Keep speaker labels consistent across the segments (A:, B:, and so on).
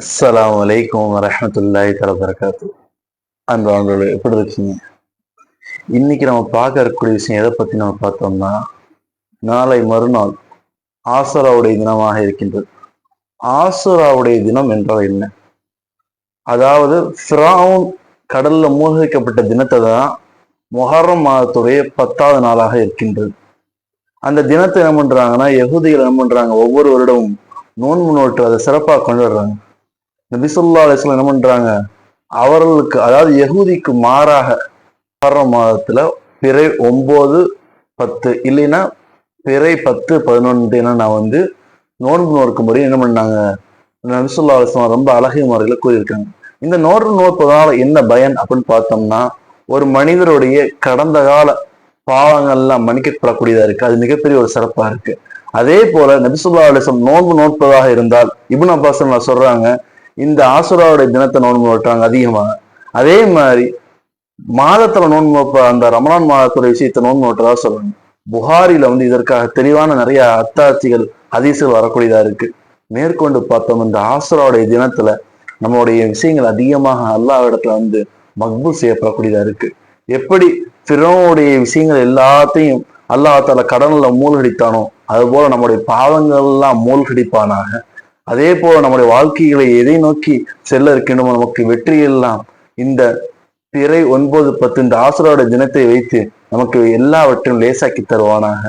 A: அஸ்லாம் வலைக்கம் வரமத்துல்லாய் தஆலா வரகாத்து அன்பானவர்களே எப்படி இருக்கீங்க? இன்னைக்கு நம்ம பார்க்க இருக்கக்கூடிய விஷயம் எதை பற்றி நம்ம பார்த்தோம்னா நாளை மறுநாள் ஆசுராவுடைய தினமாக இருக்கின்றது. ஆசுராவுடைய தினம் என்றால் என்ன? அதாவது ஃப்ராவுன் கடல்ல மூழ்கிக்கப்பட்ட தினத்தை தான் மொஹரம் மாதத்துடைய பத்தாவது நாளாக இருக்கின்றது. அந்த தினத்தை என்ன பண்ணுறாங்கன்னா எகுதிகள் என்ன பண்ணுறாங்க ஒவ்வொரு வருடமும் நோன்பு நோட்டு அதை சிறப்பாக கொண்டாடுறாங்க. நபிசுல்லா அலிஸ்லாம் என்ன பண்றாங்க? அவர்களுக்கு அதாவது யகுதிக்கு மாறாக வர்ற மாதத்துல பிறை ஒன்பது பத்து இல்லைன்னா பிறை பத்து பதினொன்று நான் வந்து நோன்பு நோக்கும்படி என்ன பண்ணாங்க? நபிசுல்லா அலிஸ்லாம் ரொம்ப அழகிய முறையில் கூறியிருக்காங்க. இந்த நோர்வு நோற்பதால என்ன பயன் அப்படின்னு பார்த்தோம்னா ஒரு மனிதருடைய கடந்த கால பாவங்கள்லாம் மன்னிக்கப்படக்கூடியதா இருக்கு. அது மிகப்பெரிய ஒரு சிறப்பா இருக்கு. அதே போல நபிசுல்லா அலிஸ்லாம் நோன்பு நோட்பதாக இருந்தால் இபுன் அப்பாஸ் சொல்றாங்க? இந்த ஆசுராவுடைய தினத்தை நோன்பு நோட்டாங்க அதிகமாக. அதே மாதிரி மாதத்துல நோன்பு வைப்ப அந்த ரமலான் மாதத்துடைய விஷயத்தை நோன்பு நோட்டதா சொல்றாங்க புகாரில வந்து இதற்காக தெளிவான நிறைய அத்தாட்சிகள் அதிசல் வரக்கூடியதா இருக்கு. மேற்கொண்டு பார்த்தோம் இந்த ஆசுராவுடைய தினத்துல நம்மளுடைய விஷயங்கள் அதிகமாக அல்லாஹ் இடத்துல வந்து மக்பூ செய்யப்படக்கூடியதா இருக்கு. எப்படி பிறனுடைய விஷயங்கள் எல்லாத்தையும் அல்லாஹால கடனில் மூழ்கடித்தானோ அதுபோல நம்முடைய பாவங்கள் எல்லாம் மூழ்கடிப்பானாக. அதே போல நம்முடைய வாழ்க்கைகளை எதை நோக்கி செல்ல இருக்கின்றோமோ நமக்கு வெற்றி எல்லாம் இந்த பிறை ஒன்பது பத்து இந்த ஆசுரோட தினத்தை வைத்து நமக்கு எல்லாவற்றையும் லேசாக்கி தருவானாக.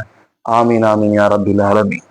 A: ஆமீன் ஆமீன் யார் அப்துல் ஆலமீன்.